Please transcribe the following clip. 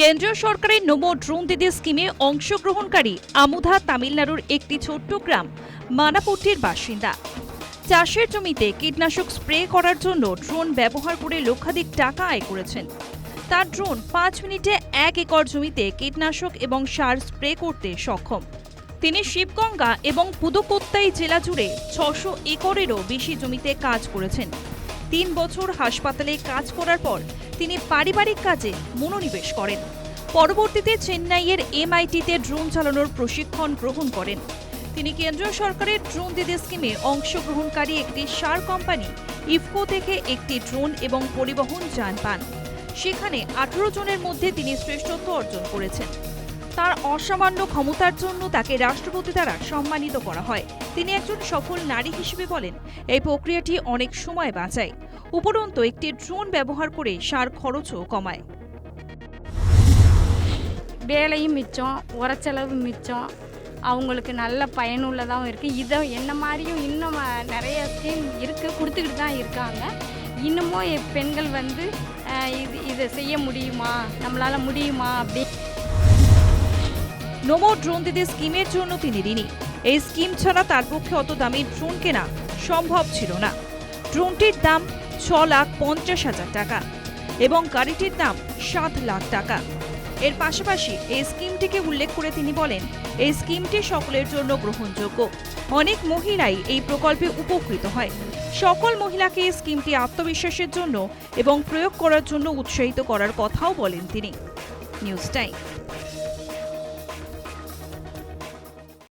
কেন্দ্রীয় সরকারের নমো ড্রোন দিদি স্কিমে অংশগ্রহণকারী আমুধা তামিলনাড়ুর একটি ছোট্ট গ্রাম, মানাপট্টির বাসিন্দা। চাষের জমিতে কীটনাশক স্প্রে করার জন্য ড্রোন ব্যবহার করে লক্ষাধিক টাকা আয় করেছেন। তার ড্রোন পাঁচ মিনিটে এক একর জমিতে কীটনাশক এবং সার স্প্রে করতে সক্ষম। তিনি শিবগঙ্গা এবং পুদুকোত্তাই জেলা জুড়ে ছশো একরেরও বেশি জমিতে কাজ করেছেন। তিন বছর হাসপাতালে কাজ করার পর তিনি পারিবারিক কাজে মনোনিবেশ করেন। পরবর্তীতে চেন্নাইয়ের এমআইটিতে ড্রোন চালানোর প্রশিক্ষণ গ্রহণ করেন। তিনি কেন্দ্রীয় সরকারের ড্রোন দিদি স্কিমে অংশগ্রহণকারী একটি সার কোম্পানি ইফকো থেকে একটি ড্রোন এবং পরিবহন যান পান। সেখানে আঠারো জনের মধ্যে তিনি শ্রেষ্ঠত্ব অর্জন করেছেন। তার অসামান্য ক্ষমতার জন্য তাকে রাষ্ট্রপতি দ্বারা সম্মানিত করা হয় তিনি একজন সফল নারী হিসেবে বলেন এই প্রক্রিয়াটি অনেক সময় বাঁচায় উপরন্তু একটি ড্রোন ব্যবহার করে সার খরচও কমায় வேலையும் மிச்சம் உரச்செலவு மிச்சம் அவங்களுக்கு நல்ல பயனுள்ளதாகவும் இருக்குது இதை என்ன மாதிரியும் இன்னும் அஹ், நிறைய ஸ்கீம் இருக்குது கொடுத்துக்கிட்டு தான் இருக்காங்க இன்னமும் எ- பெண்கள் வந்து அஹ், இது இதை செய்ய முடியுமா நம்மளால் முடியுமா அப்படி নোমো ড্রোন দিদি স্কিমের জন্য তিনি ঋণী। এই স্কিম ছাড়া তার পক্ষে অত দামি ড্রোন কেনা সম্ভব ছিল না। ড্রোনটির দাম ছ লাখ পঞ্চাশ হাজার টাকা এবং গাড়িটির দাম সাত লাখ টাকা। এর পাশাপাশি এই স্কিমটিকে উল্লেখ করে তিনি বলেন, এই স্কিমটি সকলের জন্য গ্রহণযোগ্য। অনেক মহিলাই এই প্রকল্পে উপকৃত হয়। সকল মহিলাকে এই স্কিমটি আত্মবিশ্বাসের জন্য এবং প্রয়োগ করার জন্য উৎসাহিত করার কথাও বলেন তিনি। News time.